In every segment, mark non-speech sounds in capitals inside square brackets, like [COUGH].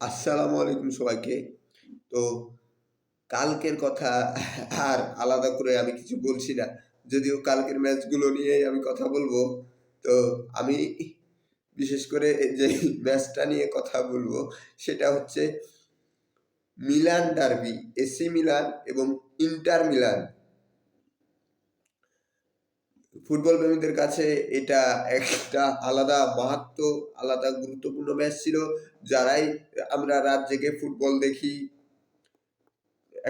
আসসালামু আলাইকুম সবাইকে। তো কালকের কথা আর আলাদা করে আমি কিছু বলছি না। যদিও কালকের ম্যাচগুলো নিয়ে আমি কথা বলব। তো আমি বিশেষ করে যে ম্যাচটা নিয়ে কথা বলব, সেটা হচ্ছে মিলান ডার্বি, এসি মিলান এবং ইন্টার মিলান। ফুটবল প্রেমীদের কাছে এটা একটা আলাদা মাহাত্ম, আলাদা গুরুত্বপূর্ণ ম্যাচ ছিল, যারাই আমরা রাত জেগে ফুটবল দেখি,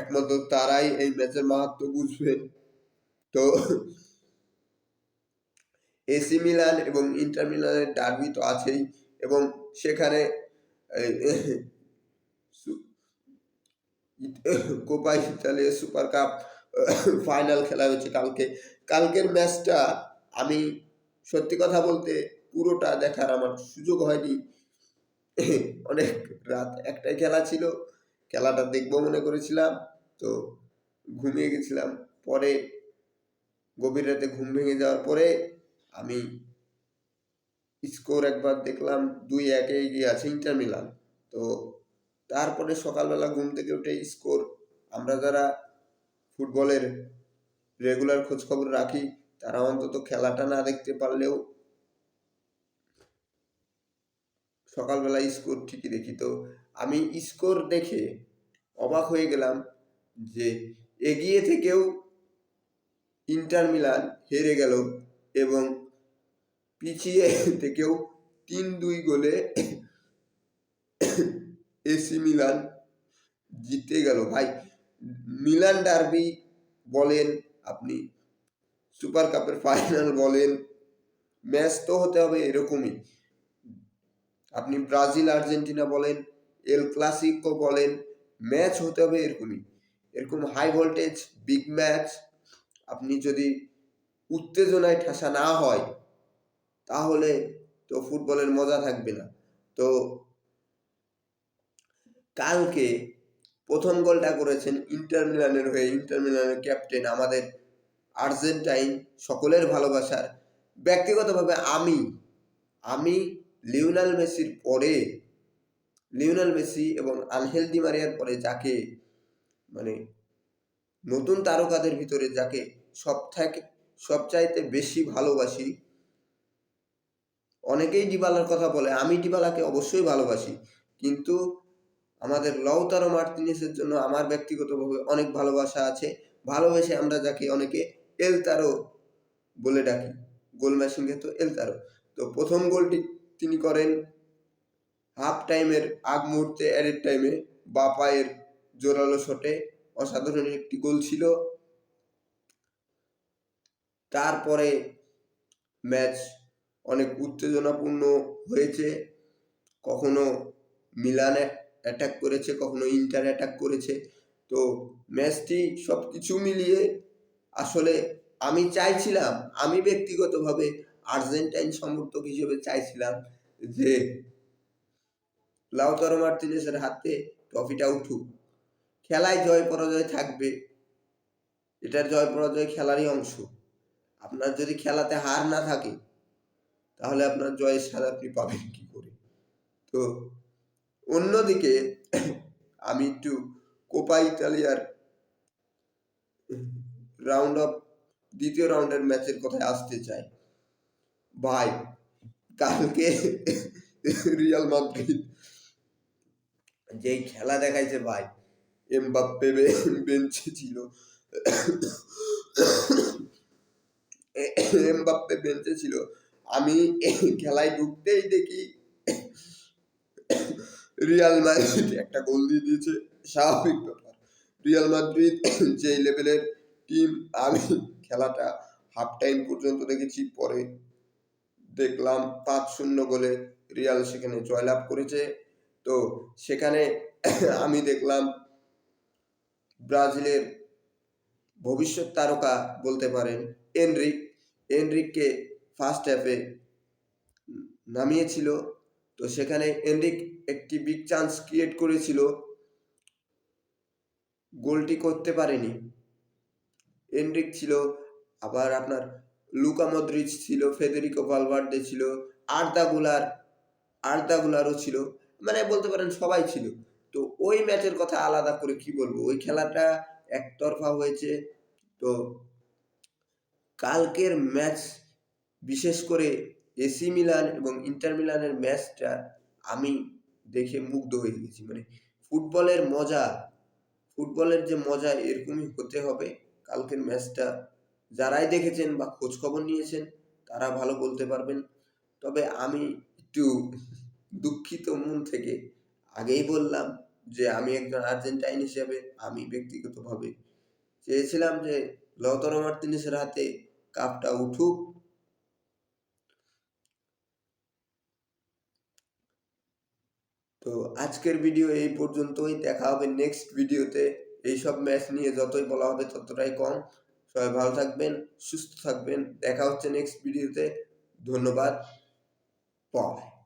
একমাত্র তারাই এই ম্যাচের মাহাত্ম বুঝবেন তো এসি মিলান এবং ইন্টার মিলানের ডার্বি তো আছেই, এবং সেখানে Copa Italia super cup [COUGHS] final খেলা হয়েছে কালকে। কালকের ম্যাচটা আমি সত্যি কথা বলতে পুরোটা দেখার আমার সুযোগ হয়নি। [COUGHS] অনেক রাত একটাই খেলা ছিল, খেলাটা দেখব মনে করেছিলাম। তো ঘুমিয়ে গেছিলাম। পরে গভীর রাতে ঘুম ভেঙে যাওয়ার পরে আমি স্কোর একবার দেখলাম, দুই একে এগিয়ে আছে ইন্টার মিলান। তো তারপরে সকালবেলা ঘুম থেকে উঠে স্কোর, আমরা যারা ফুটবলের রেগুলার খোঁজ খবর রাখি। তারা অন্তত খেলাটা না দেখতে পারলেও সকালবেলা স্কোর ঠিকই দেখি তো। আমি স্কোর দেখে অবাক হয়ে গেলাম যে এগিয়ে থেকেও ইন্টার মিলান হেরে গেল এবং পিছিয়ে থেকেও তিন দুই গোলে এসি মিলান জিতে গেল। ভাই মিলান ডার্বি বলেন আপনি, সুপার কাপের ফাইনাল বলেন, ম্যাচ তো হতে হবে এরকমই। আপনি ব্রাজিল, আর্জেন্টিনা বলেন, এল ক্লাসিকো বলেন, ম্যাচ হতে হবে এরকমই। এরকম হাই ভোল্টেজ বিগ ম্যাচ আপনি যদি উত্তেজনায় ঠাসা না হয়, তাহলে তো ফুটবলের মজা থাকবে না। তো কালকে প্রথম গোলটা করেছেন ইন্টার মিলানের হয়ে। ইন্টার মিলানের ক্যাপ্টেন আমাদের আর্জেন্টাইন, সকলের ভালোবাসার। ব্যক্তিগতভাবে আমি আমি লিওনাল মেসির পরে, লিওনাল মেসি এবং আনহেল মারিয়ার পরে যাকে মানে নতুন তারকাদের ভিতরে যাকে সব থেকে সবচাইতে বেশি ভালোবাসি, অনেকেই ডিবালার কথা বলে, আমি ডিবালাকে অবশ্যই ভালোবাসি। কিন্তু আমাদের লৌতারো মার্টিনেসের জন্য আমার ব্যক্তিগতভাবে অনেক ভালোবাসা আছে। ভালোবেসে আমরা যাকে অনেকে এলতারো বলে ডাকি। গোল ম্যাশিংয়ে তো এলতারো। তো প্রথম গোলটি তিনি করেন হাফ টাইমের আগ মুহূর্তে অ্যাডেড টাইমে বা পায়ের জোরালো শটে অসাধারণ একটি গোল ছিল। তারপরে ম্যাচ অনেক উত্তেজনাপূর্ণ হয়েছে। কখনো মিলানে অ্যাটাক করেছে, কখনো ইন্টার অ্যাটাক করেছে। তো ম্যাচটি সব কিছু মিলিয়ে আসলে আমি চাইছিলাম, আমি ব্যক্তিগতভাবে আর্জেন্টাইন সমর্থক হিসেবে চাইছিলাম যে লাউতারো মার্টিনেসের হাতে ট্রফিটা উঠুক। খেলায় জয় পরাজয় থাকবে, এটার জয় পরাজয় খেলারই অংশ। আপনার যদি খেলাতে হার না থাকে, তাহলে আপনার জয়ের স্বাদ আপনি পাবেন কি করে? তো অন্যদিকে, আমি একটু কোপা ইতালিয়ার রাউন্ড অফ দ্বিতীয় রাউন্ডের ম্যাচের কথায় আসতে চাই। ভাই, কালকে রিয়াল মাদ্রিদ যেই খেলা দেখাইছে ভাই এমবাপ্পে বেঞ্চে ছিল। এমবাপ্পে বেঞ্চে ছিল। আমি খেলায় ঢুকতেই দেখি রিয়াল মাদ্রিদ একটা গোল দিয়ে দিয়েছে স্বাভাবিক ব্যাপার। রিয়াল মাদ্রিদ যে লেভেলের টিম আমি খেলাটা হাফ টাইম পর্যন্ত দেখেছি পরে দেখলাম পাঁচ শূন্য গোলে রিয়াল সেখানে জয়লাভ করেছে। তো সেখানে আমি দেখলাম ব্রাজিলের ভবিষ্যৎ তারকা বলতে পারেন এনরিক এনরিককে ফার্স্ট হাফে নামিয়েছিল। তো সেখানে এনরিক একটি বিগ চান্স ক্রিয়েট করেছিল। গোলটি করতে পারেনি। এনরিক ছিল, আবার আপনার লুকা মদ্রিচ ছিল, ফেদেরিকো ভালভার্দে ছিল, আর্দা গুলার, আর্দা গুলারও ছিল। মানে বলতে পারেন সবাই ছিল। তো ওই ম্যাচের কথা আলাদা করে কি বলব? ওই খেলাটা একতরফা হয়েছে। তো কালকের ম্যাচ বিশেষ করে এসি মিলান এবং ইন্টার মিলানের ম্যাচটা আমি দেখে মুগ্ধ হয়ে গেছি। মানে ফুটবলের মজা, ফুটবলের যে মজা এরকমই হতে হবে। কালকের ম্যাচটা যারাই দেখেছেন বা খোঁজ খবর নিয়েছেন, তারা ভালো বলতে পারবেন। তবে আমি একটু দুঃখিত মন থেকে আগেই বললাম যে আমি একজন আর্জেন্টাইন হিসেবে আমি ব্যক্তিগতভাবে চেয়েছিলাম যে লতরো মার্তিনেসের হাতে কাপটা উঠুক। তো আজকের ভিডিও এই পর্যন্তই। দেখা হবে নেক্সট ভিডিওতে এইসব ম্যাচ নিয়ে যতই বলা হবে ততটাই কম। সবাই ভালো থাকবেন, সুস্থ থাকবেন। দেখা হচ্ছে নেক্সট ভিডিওতে ধন্যবাদ। বাই